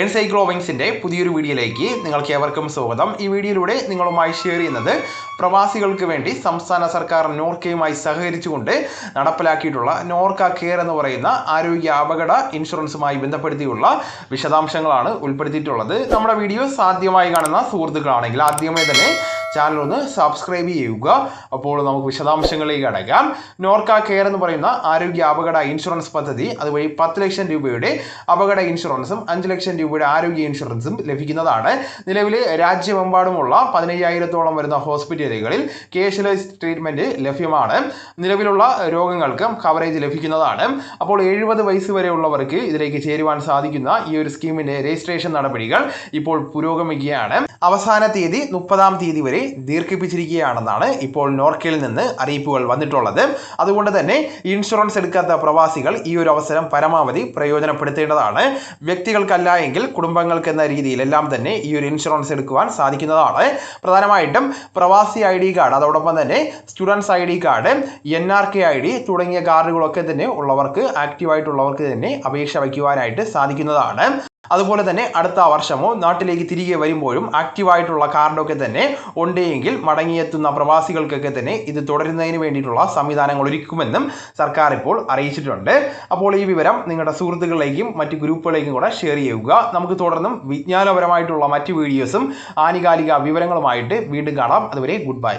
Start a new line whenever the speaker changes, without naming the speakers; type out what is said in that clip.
എൻസൈക്ലോവിങ്സിന്റെ പുതിയൊരു വീഡിയോയിലേക്ക് നിങ്ങൾക്ക് ഏവർക്കും സ്വാഗതം. ഈ വീഡിയോയിലൂടെ നിങ്ങളുമായി ഷെയർ ചെയ്യുന്നത് പ്രവാസികൾക്ക് വേണ്ടി സംസ്ഥാന സർക്കാർ നോർക്കയുമായി സഹകരിച്ചുകൊണ്ട് നടപ്പിലാക്കിയിട്ടുള്ള നോർക്ക കെയർ എന്ന് പറയുന്ന ആരോഗ്യ അപകട ഇൻഷുറൻസുമായി ബന്ധപ്പെടുത്തിയുള്ള വിശദാംശങ്ങളാണ് ഉൾപ്പെടുത്തിയിട്ടുള്ളത്. നമ്മുടെ വീഡിയോ സാധ്യമായി കാണുന്ന സുഹൃത്തുക്കളാണെങ്കിൽ ആദ്യമേ തന്നെ ചാനൽ ഒന്ന് സബ്സ്ക്രൈബ് ചെയ്യുക. അപ്പോൾ നമുക്ക് വിശദാംശങ്ങളിലേക്ക് അടയ്ക്കാം. നോർക്ക കെയർ എന്ന് പറയുന്ന ആരോഗ്യ അപകട ഇൻഷുറൻസ് പദ്ധതി അതുവഴി പത്ത് ലക്ഷം രൂപയുടെ അപകട ഇൻഷുറൻസും അഞ്ച് ലക്ഷം രൂപയുടെ ആരോഗ്യ ഇൻഷുറൻസും ലഭിക്കുന്നതാണ്. നിലവിൽ രാജ്യമെമ്പാടുമുള്ള പതിനയ്യായിരത്തോളം വരുന്ന ഹോസ്പിറ്റലുകളിൽ കേഷ്ലെസ് ട്രീറ്റ്മെന്റ് ലഭ്യമാണ്. നിലവിലുള്ള രോഗങ്ങൾക്കും കവറേജ് ലഭിക്കുന്നതാണ്. അപ്പോൾ എഴുപത് വയസ്സ് വരെയുള്ളവർക്ക് ഇതിലേക്ക് ചേരുവാൻ സാധിക്കുന്ന ഈ ഒരു സ്കീമിന്റെ രജിസ്ട്രേഷൻ നടപടികൾ ഇപ്പോൾ പുരോഗമിക്കുകയാണ്. അവസാന തീയതി മുപ്പതാം തീയതി വരെ ദീർഘിപ്പിച്ചിരിക്കുകയാണെന്നാണ് ഇപ്പോൾ നോർക്കയിൽ നിന്ന് അറിയിപ്പുകൾ വന്നിട്ടുള്ളത്. അതുകൊണ്ട് തന്നെ ഇൻഷുറൻസ് എടുക്കാത്ത പ്രവാസികൾ ഈ ഒരു അവസരം പരമാവധി പ്രയോജനപ്പെടുത്തേണ്ടതാണ്. വ്യക്തികൾക്കല്ല എങ്കിൽ കുടുംബങ്ങൾക്ക് എന്ന രീതിയിലെല്ലാം തന്നെ ഈ ഒരു ഇൻഷുറൻസ് എടുക്കുവാൻ സാധിക്കുന്നതാണ്. പ്രധാനമായിട്ടും പ്രവാസി ഐ ഡി കാർഡ് അതോടൊപ്പം തന്നെ students I D card N R K I D തുടങ്ങിയ കാർഡുകളൊക്കെ തന്നെ ഉള്ളവർക്ക് ആക്റ്റീവായിട്ടുള്ളവർക്ക് തന്നെ അപേക്ഷ വയ്ക്കുവാനായിട്ട് സാധിക്കുന്നതാണ്. അതുപോലെ തന്നെ അടുത്ത വർഷമോ നാട്ടിലേക്ക് തിരികെ വരുമ്പോഴും ആക്റ്റീവായിട്ടുള്ള കാർഡൊക്കെ തന്നെ ഉണ്ടെങ്കിൽ മടങ്ങിയെത്തുന്ന പ്രവാസികൾക്കൊക്കെ തന്നെ ഇത് തുടരുന്നതിന് വേണ്ടിയിട്ടുള്ള സംവിധാനങ്ങൾ ഒരുക്കുമെന്നും സർക്കാർ ഇപ്പോൾ അറിയിച്ചിട്ടുണ്ട്. അപ്പോൾ ഈ വിവരം നിങ്ങളുടെ സുഹൃത്തുക്കളിലേക്കും മറ്റ് ഗ്രൂപ്പുകളിലേക്കും കൂടെ ഷെയർ ചെയ്യുക. നമുക്ക് തുടർന്നും വിജ്ഞാനപരമായിട്ടുള്ള മറ്റ് വീഡിയോസും ആനുകാലിക വിവരങ്ങളുമായിട്ട് വീണ്ടും കാണാം. അതുവരെ ഗുഡ് ബൈ